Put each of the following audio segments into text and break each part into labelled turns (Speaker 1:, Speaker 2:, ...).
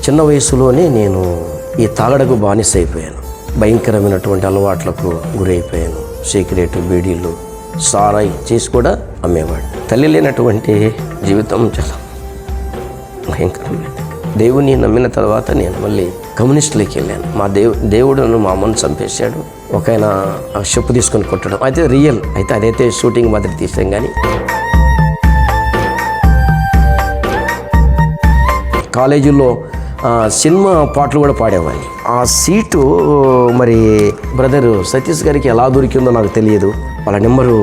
Speaker 1: చిన్న వయసులోనే నేను ఈ తాగడకు బానిస అయిపోయాను. భయంకరమైనటువంటి అలవాట్లకు గురైపోయాను. సీక్రెట్ బీడీలు సారాయి చేసి కూడా అమ్మేవాడు. తల్లి లేనటువంటి జీవితం చాలా భయంకరమైనది. దేవుని నమ్మిన తర్వాత నేను మళ్ళీ కమ్యూనిస్టులకి వెళ్ళాను. మా దేవు దేవుడును మా అమ్మను చంపేశాడు. ఒక ఆయన ఆ తీసుకొని కొట్టడం. అయితే రియల్ అయితే అదైతే షూటింగ్ మాదిరి తీసాం కానీ. కాలేజీలో సినిమా పాటలు కూడా పాడేవాడిని. ఆ సీటు మరి బ్రదర్ సతీష్ గారికి ఎలా దొరికిందో నాకు తెలియదు. వాళ్ళ నెంబరు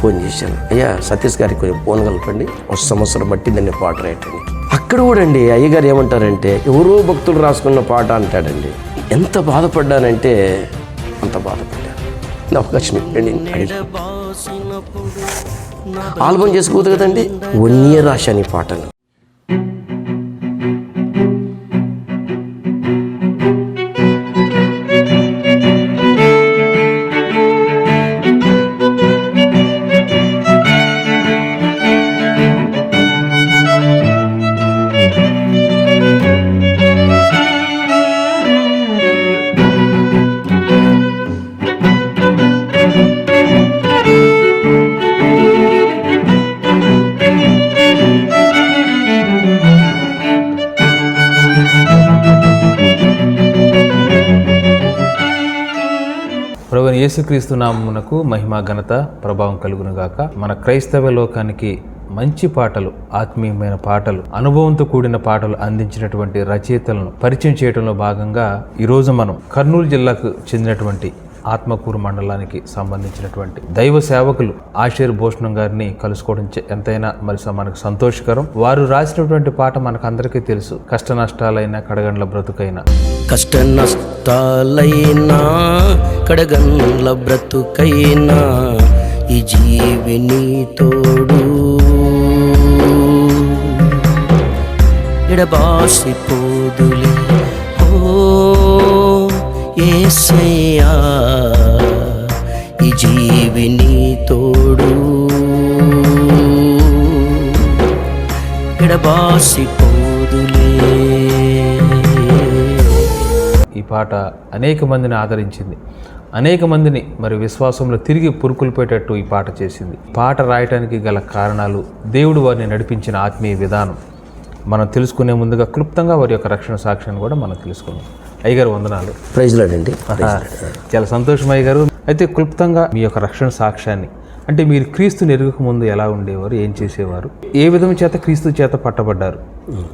Speaker 1: ఫోన్ చేశాను. అయ్యా సతీష్ గారికి కొంచెం ఫోన్ కలపండి. ఒక సంవత్సరం బట్టి దాన్ని పాట రాయటానికి అక్కడ కూడా అండి అయ్యగారు ఏమంటారంటే ఎవరో భక్తులు రాసుకున్న పాట అంటాడండి. ఎంత బాధపడ్డానంటే అంత బాధపడ్డాను. నా అవకాశం ఇవ్వండి ఆల్బమ్ చేసుకోవద్దు కదండి. వన్ ఇయర్ రాశాను ఈ పాటను.
Speaker 2: యేసుక్రీస్తు నామమునకు మహిమ ఘనత ప్రభావం కలుగునుగాక. మన క్రైస్తవ లోకానికి మంచి పాటలు ఆత్మీయమైన పాటలు అనుభవంతో కూడిన పాటలు అందించినటువంటి రచయితలను పరిచయం చేయడంలో భాగంగా ఈరోజు మనం కర్నూలు జిల్లాకు చెందినటువంటి ఆత్మకూరు మండలానికి సంబంధించినటువంటి దైవ సేవకులు ఆషీర్ భూషణం గారిని కలుసుకోవడం ఎంతైనా మరి మనకు సంతోషకరం. వారు రాసినటువంటి పాట మనకందరికీ తెలుసు. కష్ట నష్టాలైనా కడగండ్ల బ్రతుకైనా.
Speaker 1: కష్ట నష్టాలైనా కడగండ్ల బ్రతుకైనా ఈ జీవిని తోడు. ఎడబాసిపోదులే ఏసయ్యా ఈ జీవిని తోడు. ఎడబాసిపోదులే
Speaker 2: ఈ పాట అనేక మందిని ఆదరించింది. అనేక మందిని మరి విశ్వాసంలో తిరిగి పురుకులుపోయేటట్టు ఈ పాట చేసింది. పాట రాయటానికి గల కారణాలు దేవుడు వారిని నడిపించిన ఆత్మీయ విధానం మనం తెలుసుకునే ముందుగా క్లుప్తంగా వారి యొక్క రక్షణ సాక్ష్యాన్ని కూడా మనం తెలుసుకుందాం. అయ్యగారు వందనాలు.
Speaker 1: ప్రైజ్ లాడండి
Speaker 2: చాలా సంతోషం అయ్యగారు. అయితే క్లుప్తంగా మీ యొక్క రక్షణ సాక్ష్యాన్ని అంటే మీరు క్రీస్తుని ఎరుగక ముందు ఎలా ఉండేవారు ఏం చేసేవారు ఏ విధం చేత క్రీస్తు చేత పట్టబడ్డారు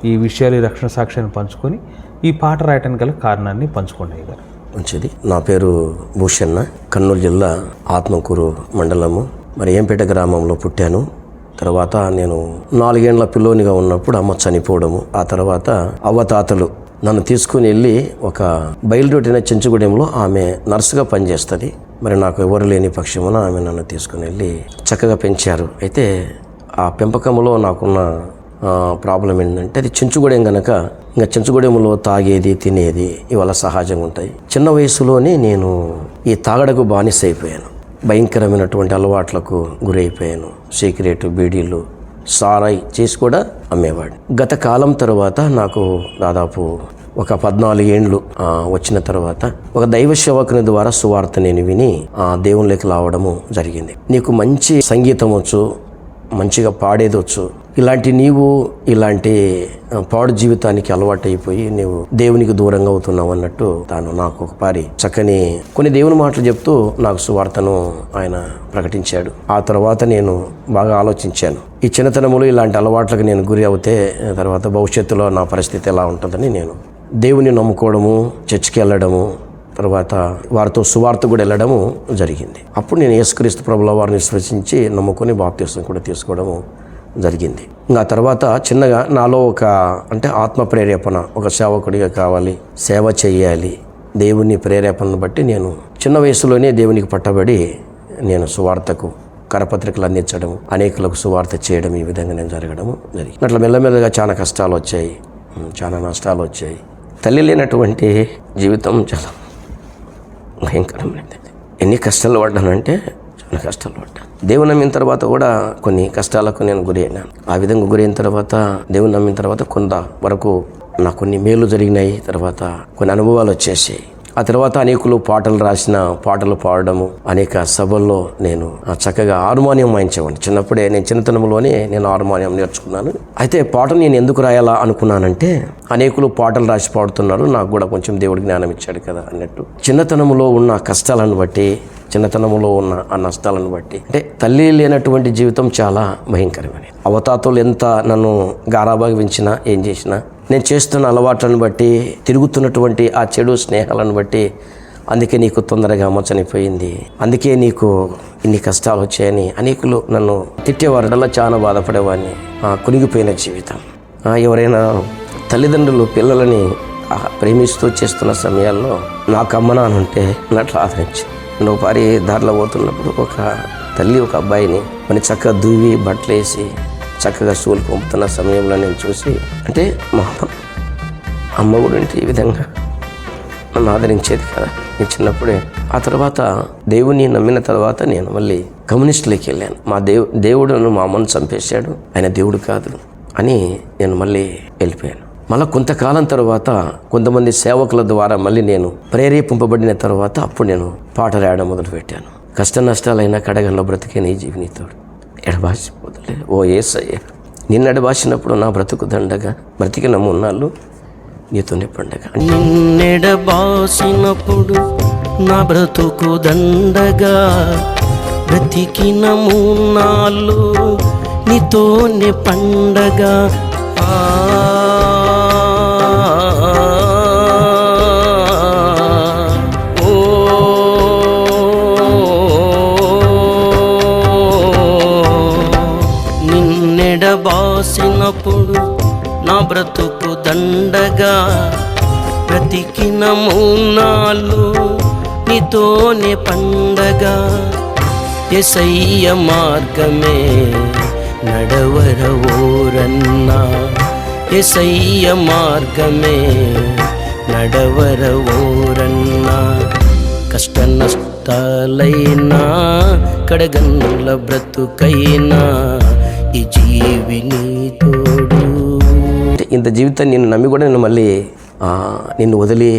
Speaker 2: ఈ విషయాలు రక్షణ సాక్ష్యాన్ని పంచుకొని ఈ పాట రాయటానికి గల కారణాన్ని పంచుకోండి అయ్యగారు.
Speaker 1: మంచిది. నా పేరు భూషన్న కర్నూలు జిల్లా ఆత్మకూరు మండలము. మరి ఏంపేట గ్రామంలో పుట్టాను. తర్వాత నేను నాలుగేండ్ల పిల్లోనిగా ఉన్నప్పుడు అమ్మ చనిపోవడము. ఆ తర్వాత అవ్వతాతలు నన్ను తీసుకుని వెళ్ళి ఒక బయలుదేరిన చెంచుగూడెంలో ఆమె నర్సుగా పనిచేస్తుంది. మరి నాకు ఎవరు లేని పక్షమున ఆమె నన్ను తీసుకుని వెళ్ళి చక్కగా పెంచారు. అయితే ఆ పెంపకంలో నాకున్న ప్రాబ్లం ఏంటంటే అది చెంచుగూడెం కనుక ఇంకా చెంచుగూడెంలో తాగేది తినేది ఇవాళ సహజంగా ఉంటాయి. చిన్న వయసులోనే నేను ఈ తాగడకు బానిస అయిపోయాను భయంకరమైనటువంటి అలవాట్లకు గురైపోయాను. సీక్రెట్ బీడీలు సారాయి చేసి కూడా అమ్మేవాడు. గత కాలం తర్వాత నాకు దాదాపు ఒక పద్నాలుగు ఏండ్లు వచ్చిన తర్వాత ఒక దైవ సేవకుని ద్వారా సువార్త నేను విని ఆ దేవునిలోకి రావడము జరిగింది. నీకు మంచి సంగీతం వచ్చు మంచిగా పాడేదొచ్చు. ఇలాంటి నీవు ఇలాంటి పాడు జీవితానికి అలవాటైపోయి నీవు దేవునికి దూరంగా అవుతున్నావు అన్నట్టు తాను నాకు ఒక పారి చక్కని కొన్ని దేవుని మాటలు చెప్తూ నాకు సువార్తను ఆయన ప్రకటించాడు. ఆ తర్వాత నేను బాగా ఆలోచించాను. ఈ చిన్నతనములో ఇలాంటి అలవాట్లకు నేను గురి అవుతే తర్వాత భవిష్యత్తులో నా పరిస్థితి ఎలా ఉంటుందని నేను దేవుని నమ్ముకోవడము చర్చికి వెళ్ళడము తర్వాత వారితో సువార్త కూడా వెళ్ళడము జరిగింది. అప్పుడు నేను యేసుక్రీస్తు ప్రభుల వారిని విశ్వసించి నమ్ముకొని బాప్తీసం కూడా తీసుకోవడము జరిగింది. ఇంకా తర్వాత చిన్నగా నాలో ఒక అంటే ఆత్మ ప్రేరేపణ ఒక సేవకుడిగా కావాలి సేవ చేయాలి దేవుని ప్రేరేపణను బట్టి నేను చిన్న వయసులోనే దేవునికి పట్టబడి నేను సువార్తకు కరపత్రికలు అందించడం అనేకులకు సువార్త చేయడం ఈ విధంగా నేను జరగడము జరిగింది. అట్లా మెల్లమెల్లగా చాలా కష్టాలు వచ్చాయి. చాలా నష్టాలు వచ్చాయి. తల్లి లేనటువంటి జీవితం చాలా భయంకరమైనది ఎన్ని కష్టాలు పడ్డానంటే చాలా కష్టాలు పడ్డాను. దేవుని నమ్మిన తర్వాత కూడా కొన్ని కష్టాలకు నేను గురి అయినాను. ఆ విధంగా గురైన తర్వాత దేవుని నమ్మిన తర్వాత కొంత వరకు నాకు కొన్ని మేలు జరిగినాయి. తర్వాత కొన్ని అనుభవాలు వచ్చేసాయి. ఆ తర్వాత అనేకులు పాటలు రాసిన పాటలు పాడడము అనేక సభల్లో నేను ఆ చక్కగా హార్మోనియం వాయించేవాడిని. చిన్నప్పుడే నేను చిన్నతనంలోనే నేను హార్మోనియం నేర్చుకున్నాను. అయితే పాట నేను ఎందుకు రాయాలా అనుకున్నానంటే అనేకులు పాటలు రాసి పాడుతున్నారు నాకు కూడా కొంచెం దేవుడి జ్ఞానం ఇచ్చాడు కదా అన్నట్టు. చిన్నతనంలో ఉన్న కష్టాలను బట్టి చిన్నతనంలో ఉన్న ఆ నష్టాలను బట్టి అంటే తల్లి లేనటువంటి జీవితం చాలా భయంకరమైనది. అవతాతలు ఎంత నన్ను గారాబాగా పెంచినా ఏం చేసినా నేను చేస్తున్న అలవాట్లను బట్టి తిరుగుతున్నటువంటి ఆ చెడు స్నేహాలను బట్టి అందుకే నీకు తొందరగా అమ్మచనిపోయింది అందుకే నీకు ఇన్ని కష్టాలు వచ్చాయని అనేకులు నన్ను తిట్టేవారడల్లా చాలా బాధపడేవాడిని కునిగిపోయిన జీవితం. ఎవరైనా తల్లిదండ్రులు పిల్లలని ప్రేమిస్తూ చేస్తున్న సమయాల్లో నాకు అమ్మ ఉంటే నట్లు ఆదరించి. నువ్వు పారి దారిలో పోతున్నప్పుడు ఒక తల్లి ఒక అబ్బాయిని మన చక్కగా దువ్వి బట్టలు వేసి చక్కగా స్కూల్కి పంపుతున్న సమయంలో నేను చూసి అంటే మా అమ్మ అమ్మ కూడా అంటే ఈ విధంగా నన్ను ఆదరించేది కదా. నేను చిన్నప్పుడే ఆ తర్వాత దేవుని నమ్మిన తర్వాత నేను మళ్ళీ కమ్యూనిస్టులకి వెళ్ళాను. మా దేవు దేవుడును మా అమ్మను చంపేశాడు ఆయన దేవుడు కాదు అని నేను మళ్ళీ వెళ్ళిపోయాను. మళ్ళీ కొంతకాలం తర్వాత కొంతమంది సేవకుల ద్వారా మళ్ళీ నేను ప్రేరేపింపబడిన తర్వాత అప్పుడు నేను పాట రాయడం మొదలుపెట్టాను. కష్ట నష్టాలైనా కడగల్లో బ్రతికే నీ జీవినితోడు ఎడబాసిపోతులే ఓ ఏసయ్య నిన్న ఎడబాసినప్పుడు నా బ్రతుకు దండగా బ్రతికిన మున్నాళ్ళు నీతోనే పండగ
Speaker 3: నిన్నెడబాసినప్పుడు నా బ్రతుకు దండగా బ్రతికిన మూనాళ్ళు నీతోనే పండగ ఆ, చిన్నప్పుడు నా బ్రతుకు దండగా బ్రతికిన మూన్నాళ్ళు నీతోనే పండగ. ఎసయ్య మార్గమే నడవర ఓరన్నా ఎసయ్య మార్గమే నడవర ఓరన్నా కష్ట నష్టాలైనా కడగన్నుల బ్రతుకైనా ఈ జీవిని తోడు.
Speaker 1: అంటే ఇంత జీవితాన్ని నిన్ను నమ్మి కూడా నేను మళ్ళీ నిన్ను వదిలి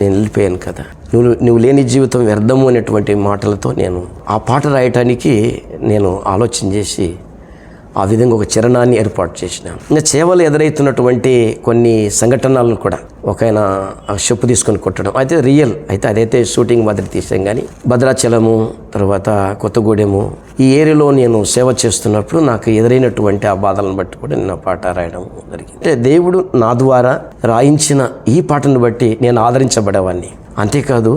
Speaker 1: నేను వెళ్ళిపోయాను కదా. నువ్వు నువ్వు లేని జీవితం వ్యర్థము అనేటువంటి మాటలతో నేను ఆ పాట రాయటానికి నేను ఆలోచన చేసి ఆ విధంగా ఒక చరణాన్ని ఏర్పాటు చేసినాం. ఇంకా సేవలు ఎదురవుతున్నటువంటి కొన్ని సంఘటనలను కూడా ఒక ఆయన ఆ చెప్పు తీసుకొని కొట్టడం. అయితే రియల్ అయితే అదైతే షూటింగ్ మాదిరి తీసాం కానీ భద్రాచలము తర్వాత కొత్తగూడెము ఈ ఏరియాలో నేను సేవ చేస్తున్నప్పుడు నాకు ఎదురైనటువంటి ఆ బాధలను బట్టి కూడా నేను పాట రాయడం జరిగింది. అంటే దేవుడు నా ద్వారా రాయించిన ఈ పాటను బట్టి నేను ఆదరించబడేవాడిని అంతేకాదు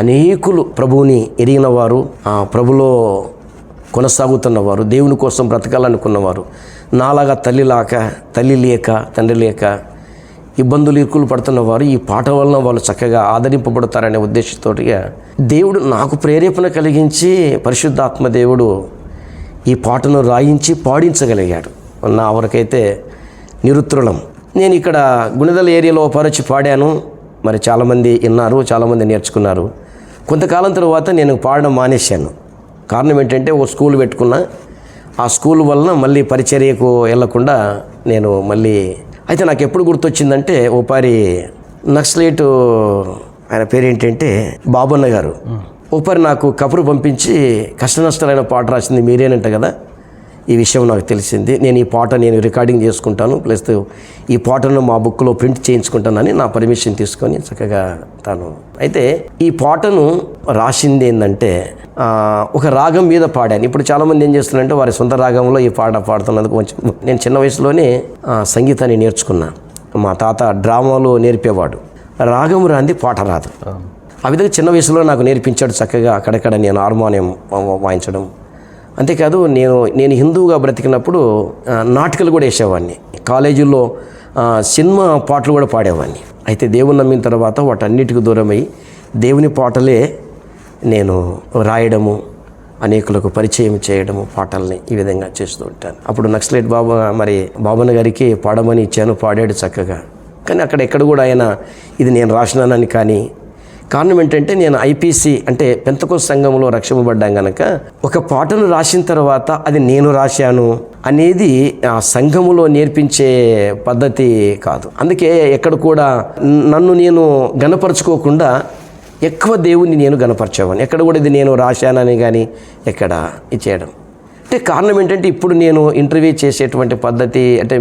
Speaker 1: అనేకులు ప్రభువుని ఎరిగిన వారు ఆ ప్రభులో కొనసాగుతున్నవారు దేవుని కోసం బ్రతకాలనుకున్నవారు. నాలాగా తల్లి లాక తల్లి లేక తండ్రి లేక ఇబ్బందులు ఇరుకులు పడుతున్నవారు ఈ పాట వలన వాళ్ళు చక్కగా ఆదరింపబడతారనే ఉద్దేశంతోటిగా దేవుడు నాకు ప్రేరేపణ కలిగించి పరిశుద్ధాత్మ దేవుడు ఈ పాటను రాయించి పాడించగలిగాడు. నా వరకైతే నిరుత్రులం. నేను ఇక్కడ గుణదల ఏరియాలో పరచి పాడాను. మరి చాలామంది విన్నారు చాలామంది నేర్చుకున్నారు. కొంతకాలం తర్వాత నేను పాడడం మానేశాను. కారణం ఏంటంటే ఓ స్కూల్ పెట్టుకున్నా ఆ స్కూల్ వలన మళ్ళీ పరిచర్యకు వెళ్ళకుండా నేను మళ్ళీ అయితే నాకు ఎప్పుడు గుర్తొచ్చిందంటే ఓపారి నక్సలైట్ ఆయన పేరేంటంటే బాబన్న గారు. ఓపారి నాకు కబురు పంపించి కష్ట నష్టాలైన పాట రాసింది మీరేనంట కదా. ఈ విషయం నాకు తెలిసింది. నేను ఈ పాట నేను రికార్డింగ్ చేసుకుంటాను. ప్లస్ ఈ పాటను మా బుక్లో ప్రింట్ చేయించుకుంటానని నా పర్మిషన్ తీసుకొని చక్కగా తాను అయితే ఈ పాటను రాసింది ఏంటంటే ఒక రాగం మీద పాడాను. ఇప్పుడు చాలామంది ఏం చేస్తున్నారంటే వారి సొంత రాగంలో ఈ పాట పాడుతున్నందుకు కొంచెం నేను చిన్న వయసులోనే సంగీతాన్ని నేర్చుకున్నా. మా తాత డ్రామాలో నేర్పేవాడు. రాగం రాంది పాట రాదు. ఆ. విధంగా చిన్న వయసులో నాకు నేర్పించాడు చక్కగా. అక్కడక్కడ నేను హార్మోనియం వాయించడం. అంతేకాదు నేను నేను హిందువుగా బ్రతికినప్పుడు నాటకాలు కూడా వేసేవాడిని. కాలేజీల్లో సినిమా పాటలు కూడా పాడేవాడిని. అయితే దేవుని నమ్మిన తర్వాత వాటన్నిటికి దూరమై దేవుని పాటలే నేను రాయడము అనేకులకు పరిచయం చేయడము పాటల్ని ఈ విధంగా చేస్తూ ఉంటాను. అప్పుడు నక్సలైట్ బాబు మరి బాబన్న గారికి పాడమని ఇచ్చాను పాడాడు చక్కగా. కానీ అక్కడ ఎక్కడ కూడా ఆయన ఇది నేను రాసినానని కానీ కారణం ఏంటంటే నేను ఐపీసీ అంటే పెంతకో సంఘంలో రక్షింపబడ్డాం గనక ఒక పాటను రాసిన తర్వాత అది నేను రాశాను అనేది ఆ సంఘములో నేర్పించే పద్ధతి కాదు. అందుకే ఎక్కడ కూడా నన్ను నేను గనపరుచుకోకుండా ఎక్కువ దేవుణ్ణి నేను గనపరిచేవాడిని ఎక్కడ కూడా ఇది నేను రాశానని కానీ ఎక్కడ ఇది చేయడం. అంటే కారణం ఏంటంటే ఇప్పుడు నేను ఇంటర్వ్యూ చేసేటువంటి పద్ధతి అంటే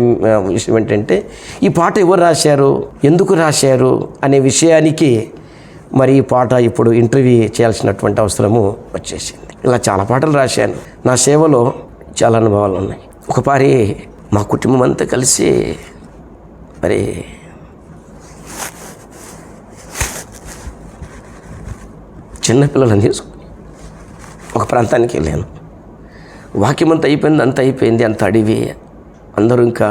Speaker 1: విషయం ఏంటంటే ఈ పాట ఎవరు రాశారు? ఎందుకు రాశారు? అనే విషయానికి మరి ఈ పాట ఇప్పుడు ఇంటర్వ్యూ చేయాల్సినటువంటి అవసరము వచ్చేసింది. ఇలా చాలా పాటలు రాశాను. నా సేవలో చాలా అనుభవాలు ఉన్నాయి. ఒకపారి మా కుటుంబం అంతా కలిసి మరి చిన్నపిల్లలను తీసుకుని ఒక ప్రాంతానికి వెళ్ళాను. వాక్యం అంతా అయిపోయింది అంత అయిపోయింది అంత అడివి. అందరూ ఇంకా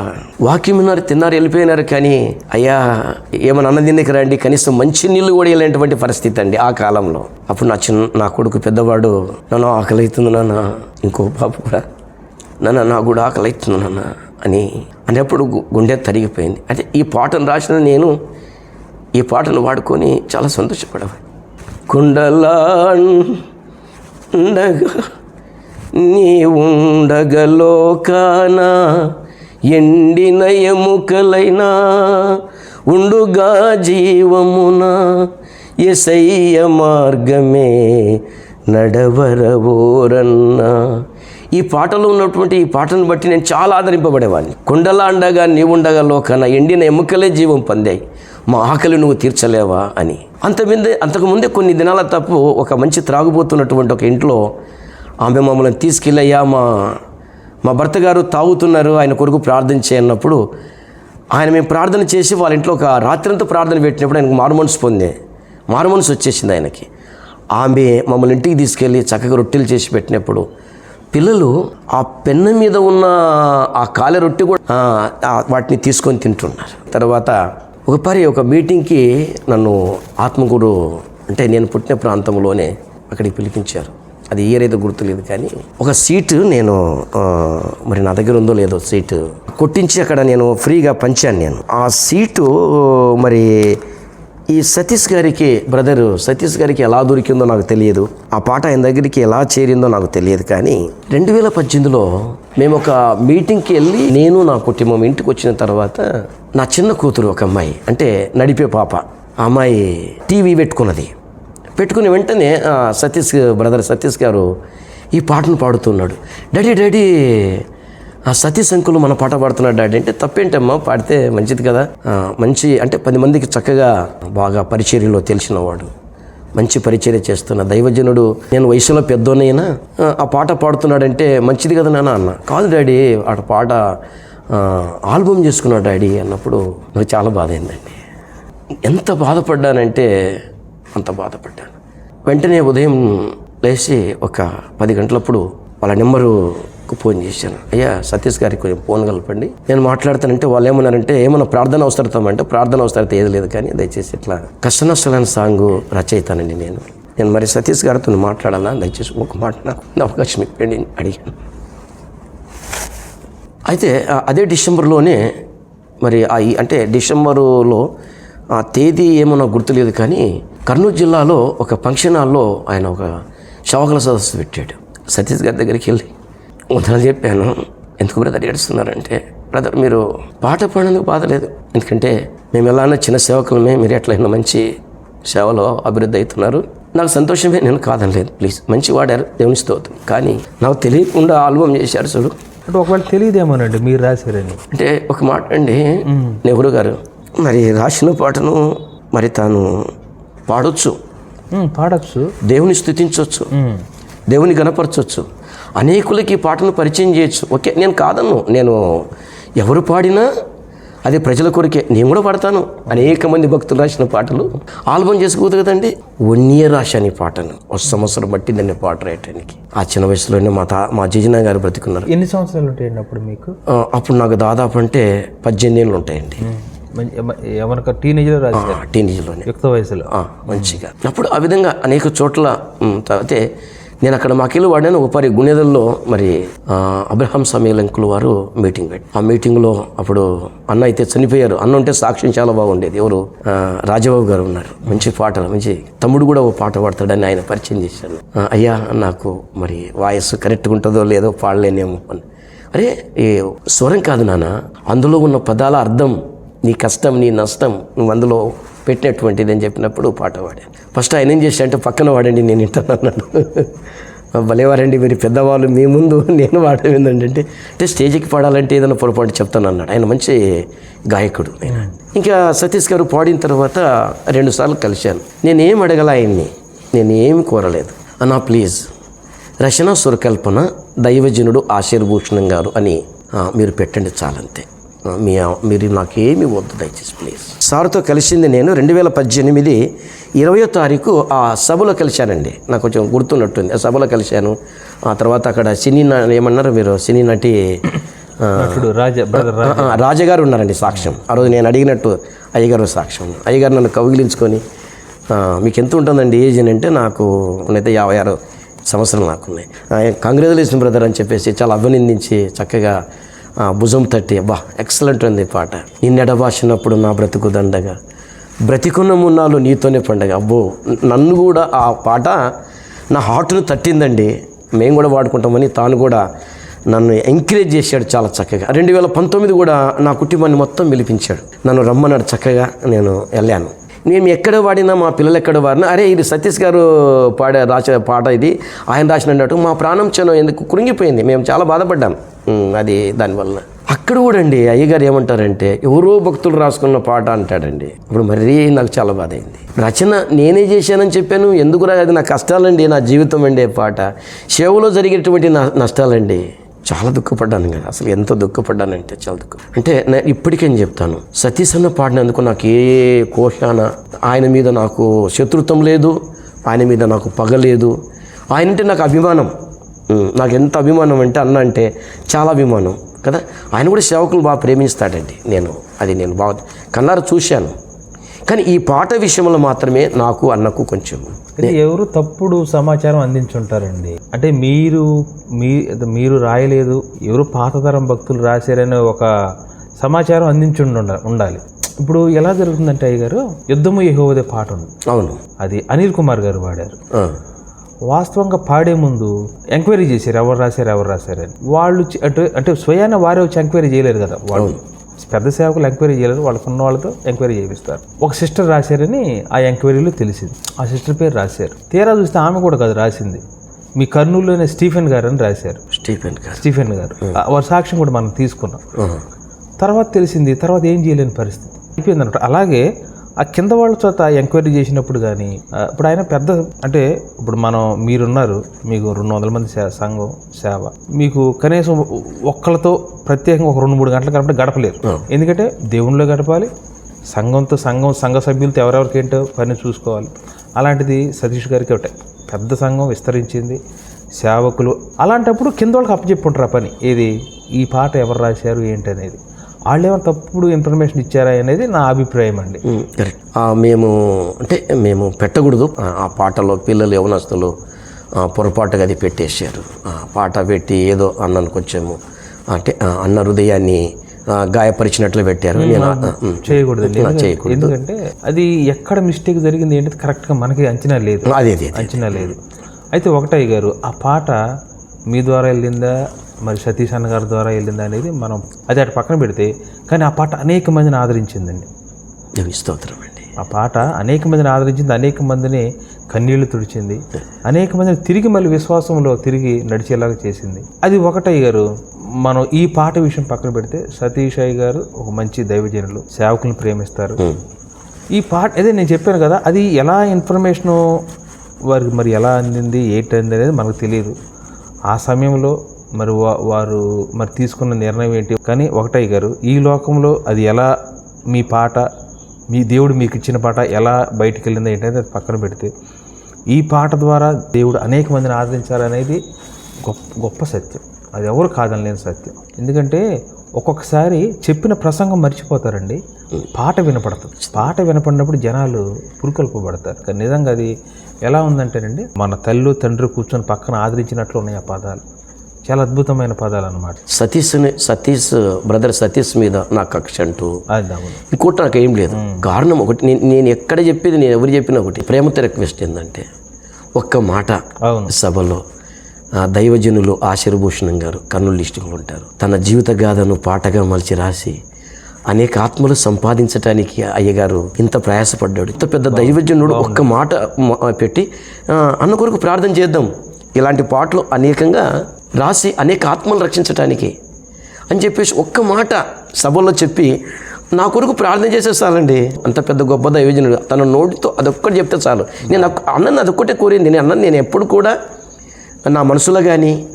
Speaker 1: వాక్యం ఉన్నారు తిన్నారు వెళ్ళిపోయినారు కానీ అయ్యా ఏమైనా అన్నదిన్నకి రండి కనీసం మంచి నీళ్ళు కూడా వెళ్ళేటువంటి పరిస్థితి అండి ఆ కాలంలో. అప్పుడు నా చిన్న నా కొడుకు పెద్దవాడు నన్ను ఆకలి అవుతుంది నాన్న ఇంకో పాప కూడా నాన్న నా కూడా ఆకలి అవుతుంది నాన్న అని అనేప్పుడు గుండె తరిగిపోయింది. అయితే ఈ పాటను రాసిన నేను ఈ పాటను వాడుకొని చాలా సంతోషపడేవాడిని. కుండలా ఉండగా నీ ఉండగలోకానా ఎండిన ఎముకలైనా ఉండుగా జీవమున? ఎసయ్య మార్గమే నడవరవోరన్నా. ఈ పాటలో ఉన్నటువంటి ఈ పాటను బట్టి నేను చాలా ఆదరింపబడేవాడిని. కొండలా అండగా నీవుండగా లోకన ఎండిన ఎముకలే జీవం పొందాయి. మా ఆకలి నువ్వు తీర్చలేవా అని. అంతమంది అంతకుముందే కొన్ని దినాల తప్పు ఒక మంచి త్రాగుబోతున్నటువంటి ఒక ఇంట్లో ఆమె మమ్మల్ని తీసుకెళ్ళయ్యా మా మా భర్త గారు తాగుతున్నారు ఆయన కొరకు ప్రార్థన చేయన్నప్పుడు ఆయన మేము ప్రార్థన చేసి వాళ్ళ ఇంట్లో ఒక రాత్రంతా ప్రార్థన పెట్టినప్పుడు ఆయనకు మార్మోన్స్ పొందే మార్మోన్స్ వచ్చేసింది ఆయనకి. ఆమె మమ్మల్ని ఇంటికి తీసుకెళ్ళి చక్కగా రొట్టెలు చేసి పెట్టినప్పుడు పిల్లలు ఆ పెన్ను మీద ఉన్న ఆ కాలె రొట్టె కూడా వాటిని తీసుకొని తింటున్నారు. తర్వాత ఒక పరి ఒక మీటింగ్కి నన్ను ఆత్మగురు అంటే నేను పుట్టిన ప్రాంతంలోనే అక్కడికి పిలిపించారు. అది ఏ గుర్తులేదు కానీ ఒక సీటు నేను మరి నా దగ్గర ఉందో లేదో సీటు కొట్టించి అక్కడ నేను ఫ్రీగా పంచాను నేను. ఆ సీటు మరి ఈ సతీష్ గారికి బ్రదరు సతీష్ గారికి ఎలా దొరికిందో నాకు తెలియదు. ఆ పాట ఆయన దగ్గరికి ఎలా చేరిందో నాకు తెలియదు. కానీ రెండు వేల పద్దెనిమిదిలో మేము ఒక మీటింగ్కి వెళ్ళి నేను నా కుటుంబం ఇంటికి వచ్చిన తర్వాత నా చిన్న కూతురు ఒక అమ్మాయి అంటే నడిపే పాప. ఆ అమ్మాయి టీవీ పెట్టుకున్నది. పెట్టుకుని వెంటనే సతీష్ బ్రదర్ సతీష్ గారు ఈ పాటను పాడుతున్నాడు. డాడీ డాడీ ఆ సతీష్ అంకులు మన పాట పాడుతున్నాడు డాడీ. అంటే తప్పేంటమ్మా పాడితే మంచిది కదా. మంచి అంటే పది మందికి చక్కగా బాగా పరిచర్యలో తెలిసినవాడు. మంచి పరిచర్య చేస్తున్న దైవజనుడు. నేను వయసులో పెద్దోనైనా ఆ, ఆ పాట పాడుతున్నాడంటే మంచిది కదా నాన్న అన్న. కాదు డాడీ ఆ పాట ఆల్బమ్ చేసుకున్నాడు డాడీ అన్నప్పుడు నాకు చాలా బాధ అయిందండి ఎంత బాధపడ్డానంటే అంత బాధపడ్డాను. వెంటనే ఉదయం లేచి ఒక పది గంటలప్పుడు వాళ్ళ నెంబరుకు ఫోన్ చేశాను. అయ్యా సతీష్ గారికి కొంచెం ఫోన్ కలపండి. నేను మాట్లాడతానంటే వాళ్ళు ఏమన్నారంటే ఏమన్నా ప్రార్థన అవసరతం అంటే ప్రార్థన అవసరత ఏది లేదు కానీ దయచేసి ఇట్లా కష్ట నష్టాలని సాంగ్ రచయితానండి నేను. నేను మరి సతీష్ గారితో మాట్లాడాలా? దయచేసి ఒక మాట నాకు అవకాశం ఇప్పండి అడిగాను. అయితే అదే డిసెంబర్లోనే మరి ఆ అంటే డిసెంబరులో ఆ తేదీ ఏమో నాకు గుర్తులేదు కానీ కర్నూలు జిల్లాలో ఒక ఫంక్షన్ హాల్లో ఆయన ఒక శవకల సదస్సు పెట్టాడు. సతీష్ గారి దగ్గరికి వెళ్ళి ఉదయం చెప్పాను. ఎందుకు బ్రదర్ ఏడుస్తున్నారంటే బ్రదర్ మీరు పాట పాడేందుకు బాధ లేదు. ఎందుకంటే మేము ఎలానో చిన్న సేవకులమే మీరు ఎట్లయినా మంచి సేవలో అభివృద్ధి అవుతున్నారు. నాకు సంతోషమే నేను కాదనలేదు. ప్లీజ్ మంచి వాడారు దేవుని స్తోత్రం. కానీ నాకు తెలియకుండా ఆల్బమ్ చేశారు చూడు.
Speaker 2: అంటే ఒకవేళ తెలియదేమోనండి మీరు రాశారని.
Speaker 1: అంటే ఒక మాట అండి నెహ్రూ గారు మరి రాసిన పాటను మరి తాను పాడొచ్చు.
Speaker 2: పాడొచ్చు.
Speaker 1: దేవుని స్థుతించవచ్చు దేవుని గనపరచవచ్చు అనేకులకి ఈ పాటను పరిచయం చేయొచ్చు. ఓకే నేను కాదన్ను. నేను ఎవరు పాడినా అది ప్రజల కొరికే. నేను కూడా పాడతాను. అనేక మంది భక్తులు రాసిన పాటలు. ఆల్బమ్ చేసుకోదు కదండి. వన్ ఇయర్ రాశాను ఈ పాటను. ఒక సంవత్సరం పట్టిందండి పాట రాయటానికి. ఆ చిన్న వయసులోనే మా తా మా జిజినా గారు బ్రతికున్నారు.
Speaker 2: ఎన్ని సంవత్సరాలు ఉంటాయండి అప్పుడు మీకు?
Speaker 1: అప్పుడు నాకు దాదాపు అంటే పద్దెనిమిది ఏళ్ళు ఉంటాయండి.
Speaker 2: ఎవరిక టీనేజ్లో రాశారు.
Speaker 1: టీనేజ్లోనే
Speaker 2: యుక్త వయసులో.
Speaker 1: మంచిగా. అప్పుడు ఆ విధంగా అనేక చోట్ల అయితే నేను అక్కడ మాకెళ్ళి వాడాను ఒకసారి గుణెదల్లో మరి అబ్రహాం సమీలంకుల వారు మీటింగ్ పెట్టి ఆ మీటింగ్లో అప్పుడు అన్న అయితే చనిపోయారు. అన్న ఉంటే సాక్ష్యం చాలా బాగుండేది. ఎవరు? రాజబాబు గారు ఉన్నారు. మంచి పాటలు మంచి తమ్ముడు కూడా ఒక పాట పాడతాడని ఆయన పరిచయం చేశాను అయ్యా నాకు మరి వాయిస్ కరెక్ట్గా ఉంటుందో లేదో పాడలేనేమో అని. అరే ఈ స్వరం కాదు నాన్న. అందులో ఉన్న పదాల అర్థం నీ కష్టం నీ నష్టం నువ్వు అందులో పెట్టినటువంటిది అని చెప్పినప్పుడు పాట పాడాను ఫస్ట్ ఆయన ఏం చేశాడంటే పక్కన వాడండి నేను వింటాను అన్నాడు. భలేవారండి మీరు పెద్దవాళ్ళు మీ ముందు నేను వాడడం ఏంటంటే అంటే స్టేజ్కి పాడాలంటే ఏదైనా పొరపాటు చెప్తాను అన్నాడు. ఆయన మంచి గాయకుడు. ఇంకా సతీష్ గారు పాడిన తర్వాత రెండుసార్లు కలిశాను. నేనేం అడగల ఆయన్ని? నేను ఏమి కోరలేదు. అన్నా ప్లీజ్ రచన సురకల్పన దైవజనుడు ఆశీర్భూషణం గారు అని మీరు పెట్టండి చాలంతే. మీ మీరు నాకేమి వద్దు దయచేసి ప్లీజ్. సార్తో కలిసింది నేను రెండు వేల పద్దెనిమిది ఇరవయో తారీఖు ఆ సభలో కలిశానండి. నాకు కొంచెం గుర్తున్నట్టుంది. ఆ సభలో కలిశాను. ఆ తర్వాత అక్కడ సినీ న- ఏమన్నారు మీరు? సినీ నటి రాజగారు ఉన్నారండి సాక్ష్యం. ఆ రోజు నేను అడిగినట్టు అయ్యగారు సాక్ష్యం. అయ్యగారు నన్ను కౌగిలించుకొని మీకు ఎంత ఉంటుందండి ఏజ్ అని అంటే నాకు అయితే యాభై ఆరు సంవత్సరాలు నాకున్నాయి. కంగ్రాచులేషన్ బ్రదర్ అని చెప్పేసి చాలా అభినందించి చక్కగా భుజం తట్టి. అబ్బా ఎక్సలెంట్ ఉంది ఈ పాట. నిన్నెడవాసినప్పుడు నా బ్రతుకు దండగా. బ్రతికున్న మున్నాలు నీతోనే పండగ. అబ్బో నన్ను కూడా ఆ పాట నా హార్ట్ను తట్టిందండి. మేము కూడా వాడుకుంటామని తాను కూడా నన్ను ఎంకరేజ్ చేశాడు చాలా చక్కగా. రెండు వేల పంతొమ్మిది కూడా నా కుటుంబాన్ని మొత్తం పిలిపించాడు. నన్ను రమ్మన్నాడు చక్కగా. నేను వెళ్ళాను. మేము ఎక్కడ వాడినా మా పిల్లలు ఎక్కడ వాడినా అరే ఇది సతీష్ గారు పాడే రాసే పాట ఇది. ఆయన రాసినట్టు మా ప్రాణం చనం ఎందుకు కృంగిపోయింది. మేము చాలా బాధపడ్డాం. అది దానివల్ల. అక్కడ కూడా అండి అయ్యగారు ఏమంటారంటే ఎవరో భక్తులు రాసుకున్న పాట అంటాడండి. ఇప్పుడు మరీ నాకు చాలా బాధ అయింది రచన నేనే చేశానని చెప్పాను ఎందుకు రా అది నా కష్టాలండి నా జీవితం అండి పాట. సేవలో జరిగేటువంటి నా నష్టాలండి. చాలా దుఃఖపడ్డాను కదా అసలు ఎంత దుఃఖపడ్డానంటే చాలా దుఃఖం. అంటే నేను ఇప్పటికేం చెప్తాను సతీష్ అన్న పాడినందుకు నాకు ఏ కోశాన ఆయన మీద నాకు శత్రుత్వం లేదు ఆయన మీద నాకు పగ లేదు. ఆయన అంటే నాకు అభిమానం. నాకు ఎంత అభిమానం అంటే అన్న అంటే చాలా అభిమానం కదా? ఆయన కూడా సేవకులు బాగా ప్రేమిస్తాడండి నేను. అది నేను బాగా కన్నారా చూశాను. కానీ ఈ పాట విషయంలో మాత్రమే నాకు అన్నకు కొంచెం
Speaker 2: ఎవరు తప్పుడు సమాచారం అందించుంటారండి? అంటే మీరు మీ మీరు రాయలేదు ఎవరు పాతతరం భక్తులు రాశారనే ఒక సమాచారం అందించి ఉండ- ఉండాలి. ఇప్పుడు ఎలా జరుగుతుందంటే అయ్య గారు యుద్ధము యెహోవాదే పాట ఉంది.
Speaker 1: అవును.
Speaker 2: అది అనిల్ కుమార్ గారు పాడారు. వాస్తవంగా పాడే ముందు ఎంక్వైరీ చేశారు ఎవరు రాశారు ఎవరు రాశారని వాళ్ళు అంటే అంటే స్వయాన వారే వచ్చి ఎంక్వైరీ చేయలేరు కదా. వాళ్ళు పెద్ద సేవకులు ఎంక్వైరీ చేయలేరు వాళ్ళకు ఉన్న వాళ్ళతో ఎంక్వైరీ చేపిస్తారు. ఒక సిస్టర్ రాశారని ఆ ఎంక్వైరీలో తెలిసింది. ఆ సిస్టర్ పేరు రాశారు. తీరా చూస్తే ఆమె కూడా కాదు రాసింది. మీ కర్నూలులోనే స్టీఫెన్ గారు అని రాశారు.
Speaker 1: స్టీఫెన్ గారు.
Speaker 2: స్టీఫెన్ గారు. వారి సాక్ష్యం కూడా మనం తీసుకున్నాం. తర్వాత తెలిసింది తర్వాత ఏం చేయలేని పరిస్థితి. అయిపోయింది అనమాట అలాగే ఆ కింద వాళ్ళ చేత ఎంక్వైరీ చేసినప్పుడు కానీ ఇప్పుడు ఆయన పెద్ద అంటే ఇప్పుడు మనం మీరున్నారు మీకు రెండు వందల మంది సే- సంఘం సేవ. మీకు కనీసం ఒక్కళ్ళతో ప్రత్యేకంగా ఒక రెండు మూడు గంటలు కాబట్టి గడపలేరు. ఎందుకంటే దేవునిలో గడపాలి సంఘంతో సంఘం సంఘ సభ్యులతో ఎవరెవరికి ఏంటో పని చూసుకోవాలి. అలాంటిది సతీష్ గారికి ఒకటే. పెద్ద సంఘం విస్తరించింది సేవకులు అలాంటప్పుడు కింద వాళ్ళకి అప్పచెప్పుంటారు ఆ పని. ఏది? ఈ పాట ఎవరు రాశారు ఏంటి అనేది వాళ్ళు ఏమైనా తప్పుడు ఇన్ఫర్మేషన్ ఇచ్చారా అనేది నా అభిప్రాయం అండి.
Speaker 1: కరెక్ట్ మేము అంటే మేము పెట్టకూడదు. ఆ, పాటలో పిల్లలు యవనస్తులు పొరపాటుగా అది పెట్టేశారు. ఆ, పాట పెట్టి ఏదో అన్నను కొంచెము అంటే అన్న హృదయాన్ని గాయపరిచినట్లు పెట్టారు. నేను ఆ, చేయకూడదు.
Speaker 2: ఎందుకంటే అది ఎక్కడ మిస్టేక్ జరిగింది ఏంటి కరెక్ట్గా మనకి అంచనా లేదు.
Speaker 1: అదే.
Speaker 2: అంచనా లేదు. అయితే ఒకటయ్య గారు ఆ పాట మీ ద్వారా వెళ్ళిందా? మరి సతీష్ అన్న గారి ద్వారా వెళ్ళిందా అనేది మనం అది అటు పక్కన పెడితే కానీ ఆ పాట అనేక మందిని ఆదరించిందండి.
Speaker 1: స్తోత్రం అండి.
Speaker 2: ఆ పాట అనేక మందిని ఆదరించింది అనేక మందిని కన్నీళ్ళు తుడిచింది అనేక మందిని తిరిగి మళ్ళీ విశ్వాసంలో తిరిగి నడిచేలాగా చేసింది. అది ఒకటయ్య గారు మనం ఈ పాట విషయం పక్కన పెడితే సతీష్ అయ్య గారు ఒక మంచి దైవజనులు సేవకులను ప్రేమిస్తారు. ఈ పాట అదే నేను చెప్పాను కదా అది ఎలా ఇన్ఫర్మేషను వారికి మరి ఎలా అందింది ఏంటంది అనేది మనకు తెలియదు. ఆ సమయంలో మరి వా- వారు మరి తీసుకున్న నిర్ణయం ఏంటి? కానీ ఒకటయ్య గారు ఈ లోకంలో అది ఎలా మీ పాట మీ దేవుడు మీకు ఇచ్చిన పాట ఎలా బయటికి వెళ్ళిందో ఏంటంటే అది పక్కన పెడితే ఈ పాట ద్వారా దేవుడు అనేక మందిని ఆదరించాలనేది గొప్ప గొప్ప సత్యం. అది ఎవరు కాదనలేని సత్యం. ఎందుకంటే ఒక్కొక్కసారి చెప్పిన ప్రసంగం మర్చిపోతారండి. పాట వినపడతారు పాట వినపడినప్పుడు జనాలు పురుకొల్పబడతారు. కానీ నిజంగా అది ఎలా ఉందంటేనండి మన తల్లి తండ్రి కూర్చొని పక్కన ఆదరించినట్లు ఉన్నాయి ఆ పదాలు. చాలా అద్భుతమైన పదాలు అన్నమాట
Speaker 1: సతీష్ని సతీష్ బ్రదర్ సతీష్ మీద నాకు కక్ష అంటూ. ఇంకోటి నాకు ఏం లేదు కారణం ఒకటి నేను ఎక్కడ చెప్పేది నేను ఎవరు చెప్పినా ఒకటి. ప్రేమతో రిక్వెస్ట్ ఏంటంటే ఒక్క మాట సభలో దైవజనులు ఆశీర్భూషణం గారు కర్నూలు డిస్టిక్లో ఉంటారు. తన జీవిత గాథను పాటగా మలిచి రాసి అనేక ఆత్మలు సంపాదించడానికి అయ్యగారు ఇంత ప్రయాసపడ్డాడు. ఇంత పెద్ద దైవజనుడు ఒక్క మాట పెట్టి అన్న కొరకు ప్రార్థన చేద్దాం. ఇలాంటి పాటలు అనేకంగా రాసి అనేక ఆత్మలు రక్షించటానికి అని చెప్పేసి ఒక్క మాట సభలో చెప్పి నా కొరకు ప్రార్థన చేసే చాలండి అంత పెద్ద గొప్ప దైవజనుడు తన నోటితో అదొక్కటి చెప్తే చాలు. నేను అన్నని అదొక్కటే కోరింది. నేను అన్నది నేను ఎప్పుడు కూడా నా మనసులో కానీ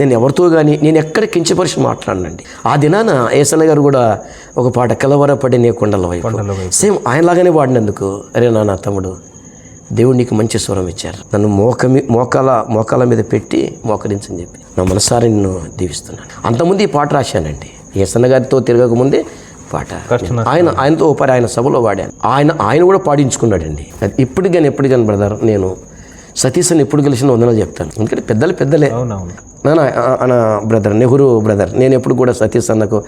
Speaker 1: నేను ఎవరితో కానీ నేను ఎక్కడ కించపరిచి మాట్లాడనండి. ఆ దినాన ఏసన్న గారు కూడా ఒక పాట కలవరపడి నీ కొండల వైపు. సేమ్ ఆయనలాగానే వాడినందుకు. అరే నా నా తమ్ముడు దేవుడు నీకు మంచి స్వరం ఇచ్చారు. నన్ను మోక మీ మోకాల మోకాల మీద పెట్టి మోకరించని చెప్పి. నా మనసారి నిన్ను దీవిస్తున్నాను అంతకుముందు ఈ పాట రాశానండి. ఏసన్న గారితో తిరగకముందే పాట. ఆయన ఆయనతో ఓ ఆయన సభలో వాడాను. ఆయన ఆయన కూడా పాడించుకున్నాడండి. అది ఇప్పుడు కానీ ఎప్పుడు కానీ బ్రదర్ నేను సతీష్ అని ఎప్పుడు కలిసిన వందనాలు చెప్తాను. ఎందుకంటే పెద్దలు పెద్దలే. నాన్న అన్న బ్రదర్ నెహ్రూ బ్రదర్ నేను ఎప్పుడు కూడా సతీష్ అన్నకు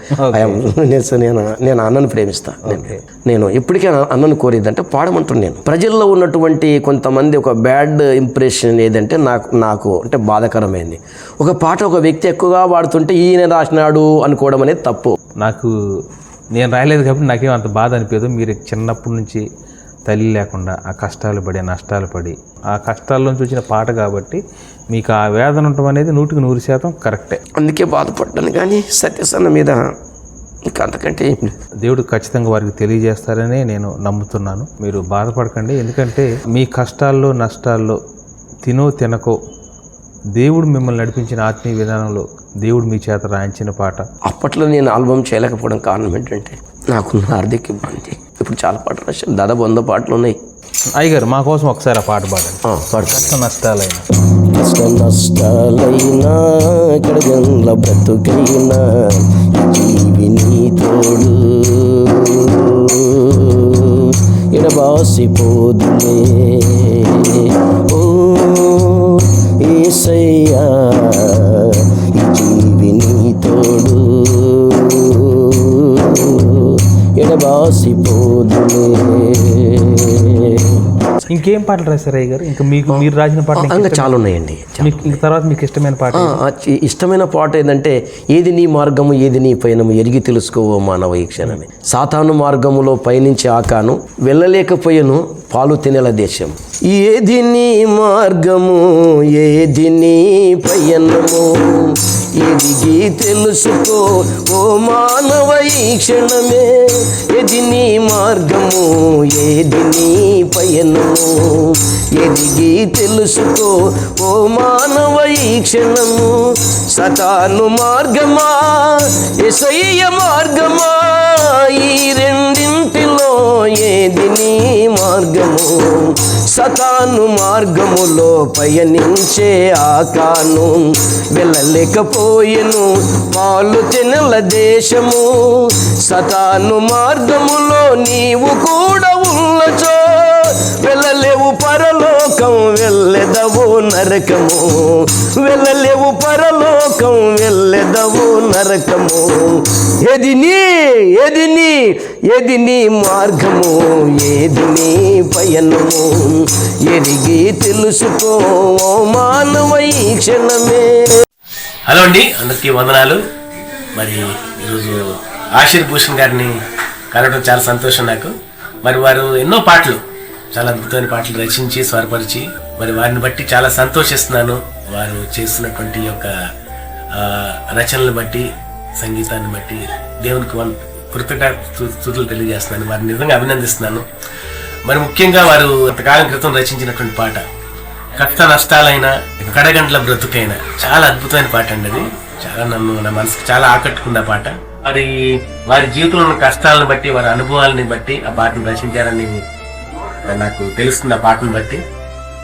Speaker 1: నేను నేను అన్నను ప్రేమిస్తా. నేను నేను ఇప్పటికే అన్న- అన్నను కోరేదంటే పాడమంటున్నాను నేను. ప్రజల్లో ఉన్నటువంటి కొంతమంది ఒక బ్యాడ్ ఇంప్రెషన్ ఏదంటే నాకు నాకు అంటే బాధాకరమైంది. ఒక పాట ఒక వ్యక్తి ఎక్కువగా వాడుతుంటే ఈయన రాసినాడు అనుకోవడం అనేది తప్పు.
Speaker 2: నాకు నేను రాయలేదు కాబట్టి నాకేం అంత బాధ అనిపించదు. మీరు చిన్నప్పటి నుంచి తల్లి లేకుండా ఆ కష్టాలు పడి ఆ నష్టాలు పడి ఆ కష్టాల్లోంచి వచ్చిన పాట కాబట్టి మీకు ఆ వేదన ఉండటం అనేది నూటికి నూరు శాతం కరెక్టే.
Speaker 1: అందుకే బాధపడ్డాను కానీ సతీష్ అన్న మీద ఇంకా అంతకంటే ఏం లేదు.
Speaker 2: దేవుడు ఖచ్చితంగా వారికి తెలియజేస్తారని నేను నమ్ముతున్నాను. మీరు బాధపడకండి. ఎందుకంటే మీ కష్టాల్లో నష్టాల్లో తినో తినకో దేవుడు మిమ్మల్ని నడిపించిన ఆత్మీయ విధానంలో దేవుడు మీ చేత రాయించిన పాట.
Speaker 1: అప్పట్లో నేను ఆల్బమ్ చేయలేకపోవడం కారణం ఏంటంటే నాకున్న ఆర్థిక ఇబ్బంది. ఇప్పుడు చాలా పాటలు రాశాను దాదాపు వంద పాటలు ఉన్నాయి.
Speaker 2: అయ్యగారు మా కోసం ఒకసారి ఆ పాట పాడండి. కష్ట నష్టాలైన.
Speaker 1: కష్ట నష్టాలైనా గడగంల బ్రతుకైనా జీవి నీ తోడు. ఎడబాసిపోదులే. ఓ ఏసయ్యా ఈ జీవి నీ తోడు. ఎడబాసిపోదులే
Speaker 2: ఇంకేం పాటలు రాశారు అయ్య గారు? ఇంకా మీకు మీరు రాసిన పాట
Speaker 1: ఇంకా చాలా ఉన్నాయండి
Speaker 2: తర్వాత మీకు ఇష్టమైన పాట
Speaker 1: ఇష్టమైన పాట ఏంటంటే ఏది నీ మార్గము ఏది నీ పయనము ఎరిగి తెలుసుకోవో మానవ ఈ క్షణమే. సాతాను మార్గములో పయనించి ఆకాను వెళ్ళలేకపోయాను పాలు తినేల దేశం ఏది నీ మార్గము ఏది నీ పయనము ఎరిగి తెలుసుకో ఓ మానవ ఈ క్షణమే. ఏది నీ మార్గము ఏది నీ పయనము ఎదిగి తెలుసుకో ఓ మానవ ఈ క్షణము సతాను మార్గమా? ఎసయ్య మార్గమా? ఈ రెండింటిలో ఏది నీ మార్గము? సతాను మార్గములో పయనించే ఆకాను వెళ్ళలేకపోయెను పాలు తినల దేశము. సతాను మార్గములో నీవు కూడా ఉన్నచో వెళ్ళలేవు పరలోకం వెళ్ళెదవు నరకము. వెళ్ళలేవు పరలోకం వెళ్ళెదవు నరకము. ఏది నీ ఏది నీ ఏది నీ మార్గము ఏది నీ పయనము. ఎరిగి తెలుసుకో మానవై మానవ ఈ క్షణమే.
Speaker 4: హలో అండి అందరికీ వందనాలు. మరి ఈరోజు ఆశీర్ భూషణ్ గారిని కలవడం చాలా సంతోషం నాకు. మరి వారు ఎన్నో పాటలు చాలా అద్భుతమైన పాటలు రచించి స్వరపరిచి మరి వారిని బట్టి చాలా సంతోషిస్తున్నాను. వారు చేస్తున్నటువంటి యొక్క రచనలు బట్టి సంగీతాన్ని బట్టి దేవునికి వన్ కృతజ్ఞతలు తెలియజేస్తున్నాను. వారిని నిజంగా అభినందిస్తున్నాను. మరి ముఖ్యంగా వారు కొంతకాలం క్రితం రచించినటువంటి పాట కష్ట నష్టాలైన కడగండ్ల బ్రతుకైన. చాలా అద్భుతమైన పాట అండి అది. చాలా నన్ను నా మనసుకు చాలా ఆకట్టుకున్న పాట. మరి వారి జీవితంలో ఉన్న కష్టాలను బట్టి వారి అనుభవాలని బట్టి ఆ పాటను రచించారని నాకు తెలుస్తుంది ఆ పాటను బట్టి.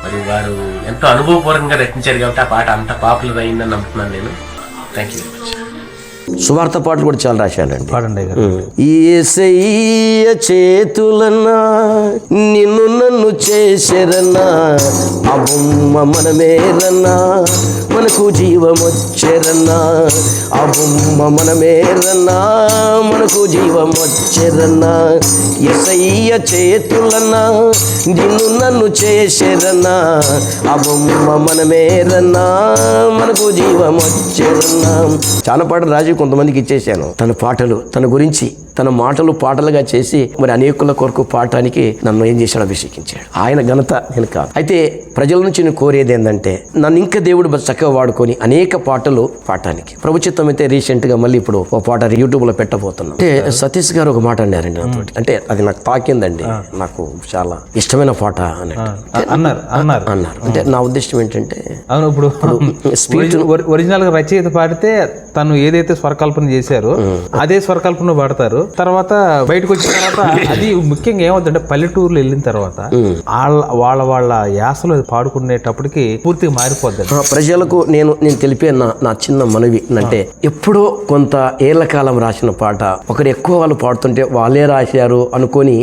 Speaker 4: మరి వారు ఎంతో అనుభవపూర్వకంగా రచించారు కాబట్టి ఆ పాట అంత పాపులర్ అయిందని నమ్ముతున్నాను నేను. థ్యాంక్ యూ వెరీ మచ్
Speaker 1: సువార్త పాటలు కూడా చాలా రాశానండి
Speaker 2: పాడండి
Speaker 1: ఏసయ్య చేతులన్నా నిన్ను నన్ను చేసేరన్నా ఆ బొమ్మ మనమేరన్నా మనకు జీవమొచ్చెరన్నా ఆ బొమ్మ మనమేరన్నా మనకు జీవమొచ్చెరన్నా ఎసయ్య చేతులన్నా నిన్ను నన్ను చేసేరన్నా ఆ బొమ్మ మనమేరన్నా మనకు జీవమొచ్చెరన్నా. చాలా పాటలు రాజు కొంతమందికి ఇచ్చేసాను తన పాటలు తన గురించి తన మాటలు పాటలుగా చేసి మరి అనేకుల కొరకు పాడటానికి నన్ను ఏం చేశాడు? అభిషేకించాడు. ఆయన ఘనత నేను కాదు. అయితే ప్రజల నుంచి నేను కోరేది ఏంటంటే నన్ను ఇంకా దేవుడు చక్కగా వాడుకొని అనేక పాటలు పాడటానికి. ప్రభు చిత్తం అయితే రీసెంట్గా మళ్ళీ ఇప్పుడు ఒక పాట యూట్యూబ్లో పెట్టబోతున్నాం. అంటే సతీష్ గారు ఒక మాట అన్నారండి నాతో అంటే అది నాకు తాకిందండి. నాకు చాలా ఇష్టమైన పాట అన్నట్టు.
Speaker 2: ఆ, అన్నారు అన్నారు.
Speaker 1: అన్నారు. అంటే నా ఉద్దేశం ఏంటంటే
Speaker 2: అవును ఇప్పుడు
Speaker 1: speech-
Speaker 2: ఒరిజినల్గా రచయిత పాడితే తను ఏదైతే స్వరకల్పన చేశారో అదే స్వరకల్పన పాడతారు. తర్వాత బయటకు వచ్చిన తర్వాత అది ముఖ్యంగా ఏమవుతుందంటే పల్లెటూరులో వెళ్ళిన తర్వాత వాళ్ళ వాళ్ళ వాళ్ళ యాసలో పాడుకునేటప్పటికి పూర్తిగా మారిపోద్ది
Speaker 1: ప్రజలకు నేను నేను తెలిపే నా నా చిన్న మనవి అంటే ఎప్పుడో కొంత ఏళ్ళ కాలం రాసిన పాట. ఒకరు ఎక్కువ వాళ్ళు పాడుతుంటే వాళ్ళే రాశారు అనుకొని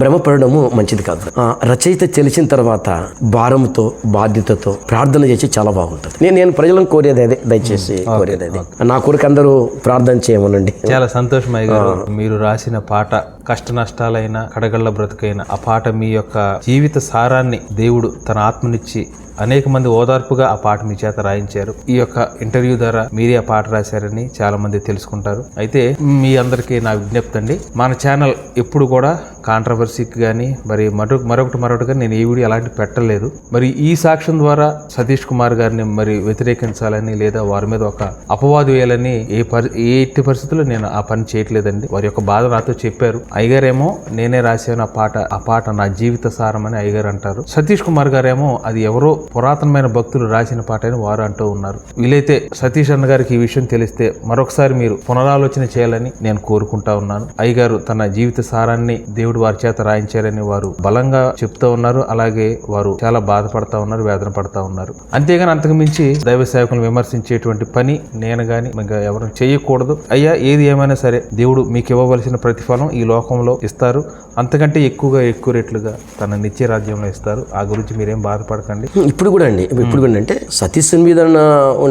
Speaker 1: భ్రమపడము మంచిది కాదు. రచయిత తెలిసిన తర్వాత భారంతో బాధ్యతతో ప్రార్థన చేసి చాలా బాగుంటుంది. నేను నేను ప్రజలను కోరేది అదే దయచేసి కోరేది అదే. నా కొరకు అందరూ ప్రార్థన చేయమనండి.
Speaker 2: చాలా సంతోషం అయ్య గారు మీరు రాసిన పాట కష్ట నష్టాలైన కడగళ్ళ బ్రతుకైన ఆ పాట మీ యొక్క జీవిత సారాన్ని దేవుడు తన ఆత్మనిచ్చి అనేక మంది ఓదార్పుగా ఆ పాట మీ చేత రాయించారు. ఈ యొక్క ఇంటర్వ్యూ ద్వారా మీరే ఆ పాట రాశారని చాలా మంది తెలుసుకుంటారు. అయితే మీ అందరికీ నా విజ్ఞప్తి అండి. మన ఛానల్ ఎప్పుడు కూడా కాంట్రవర్సీకి కానీ మరి మరొక మరొకటి మరొకటిగా నేను ఏ వీడియో అలాంటి పెట్టలేదు. మరి ఈ సాక్ష్యం ద్వారా సతీష్ కుమార్ గారిని మరి వ్యతిరేకించాలని లేదా వారి మీద ఒక అపవాదు వేయాలని ఏ పరి ఏ ఎట్టి పరిస్థితుల్లో నేను ఆ పని చేయట్లేదండి. వారి యొక్క బాధ నాతో చెప్పారు. అయ్యగారేమో నేనే రాశాను ఆ పాట ఆ పాట నా జీవిత సారం అని అయ్యగారు అంటారు. సతీష్ కుమార్ గారేమో అది ఎవరో పురాతనమైన భక్తులు రాసిన పాట అని వారు అంటూ ఉన్నారు. వీలైతే సతీష్ అన్న గారికి ఈ విషయం తెలిస్తే మరొకసారి మీరు పునరాలోచన చేయాలని నేను కోరుకుంటా ఉన్నాను. అయ్యగారు తన జీవిత సారాన్ని దేవుడు వారి చేత రాయించారని వారు బలంగా చెప్తా ఉన్నారు. అలాగే వారు చాలా బాధపడతా ఉన్నారు వేదన పడతా ఉన్నారు. అంతేగాని అంతకు మించి దైవ సేవకులను విమర్శించేటువంటి పని నేను గాని ఇంకా ఎవరు చేయకూడదు. అయ్యా ఏది ఏమైనా సరే దేవుడు మీకు ఇవ్వవలసిన ప్రతిఫలం ఈ లోకంలో ఇస్తారు అంతకంటే ఎక్కువగా ఎక్కువ రెట్లుగా తన నిత్య రాజ్యంలో ఇస్తారు. ఆ గురించి మీరేం బాధపడకండి.
Speaker 1: ఇప్పుడు కూడా అండి. ఇప్పుడు కూడా అంటే సతీష్ మీద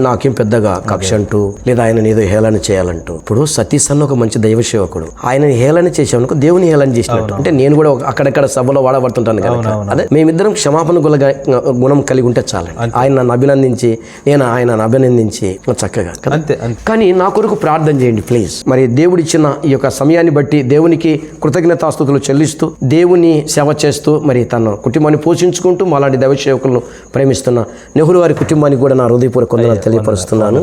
Speaker 1: నాకేం పెద్దగా కక్ష అంటూ లేదా ఆయన ఏదో హేళన చేయాలంటూ. ఇప్పుడు సతీష్ అన్న ఒక మంచి దైవ సేవకుడు. ఆయన హేళన చేసామనుకో దేవుని హేళన చేసినట్టు. అంటే నేను కూడా అక్కడక్కడ సభలో వాడబడుతుంటాను కనుక. అదే మేమిద్దరం క్షమాపణ గుల గుణం కలిగి ఉంటే చాలండి. ఆయన నన్ను అభినందించి నేను ఆయనను అభినందించి చక్కగా
Speaker 2: అంతే
Speaker 1: కానీ నా కొరకు ప్రార్థన చేయండి ప్లీజ్. మరి దేవుడిచ్చిన ఈ యొక్క సమయాన్ని బట్టి దేవునికి కృతజ్ఞతాస్తుతులు చెల్లిస్తూ దేవుని సేవ చేస్తూ మరి తన కుటుంబాన్ని పోషించుకుంటూ మాలాంటి దైవ సేవకులను ప్రేమిస్తున్న నెహ్రూ వారి కుటుంబానికి కూడా నా హృదయపూర్వక వందనాలు తెలియపరుస్తున్నాను.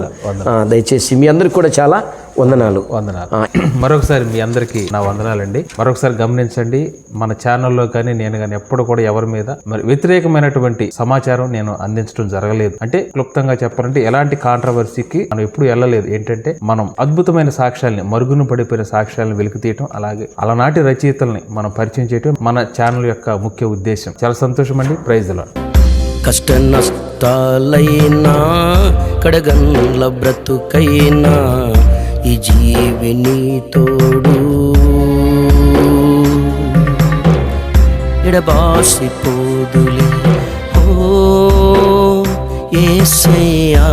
Speaker 1: దయచేసి మీ అందరికి కూడా చాలా వందనాలు.
Speaker 2: వందనాలు. మరొకసారి మీ అందరికీ నా వందనాలండి. మరొకసారి గమనించండి మన ఛానల్లో కానీ నేను కానీ ఎప్పుడు కూడా ఎవరి మీద మరి వ్యతిరేకమైనటువంటి సమాచారం నేను అందించడం జరగలేదు. అంటే క్లుప్తంగా చెప్పాలంటే ఎలాంటి కాంట్రవర్సీకి మనం ఎప్పుడు వెళ్ళలేదు. ఏంటంటే మనం అద్భుతమైన సాక్ష్యాల్ని మరుగున పడిపోయిన సాక్ష్యాలను వెలికి తీయటం అలాగే అలనాటి రచయితల్ని మనం పరిచయం చేయటం మన ఛానల్ యొక్క ముఖ్య ఉద్దేశం. చాలా సంతోషం అండి ప్రైజ్లో
Speaker 3: కష్ట నష్టాలైనా కడగండ్ల బ్రతుకైనా ఈ జీవిని తోడు. ఎడబాసిపోదులే ఓ ఏసయ్యా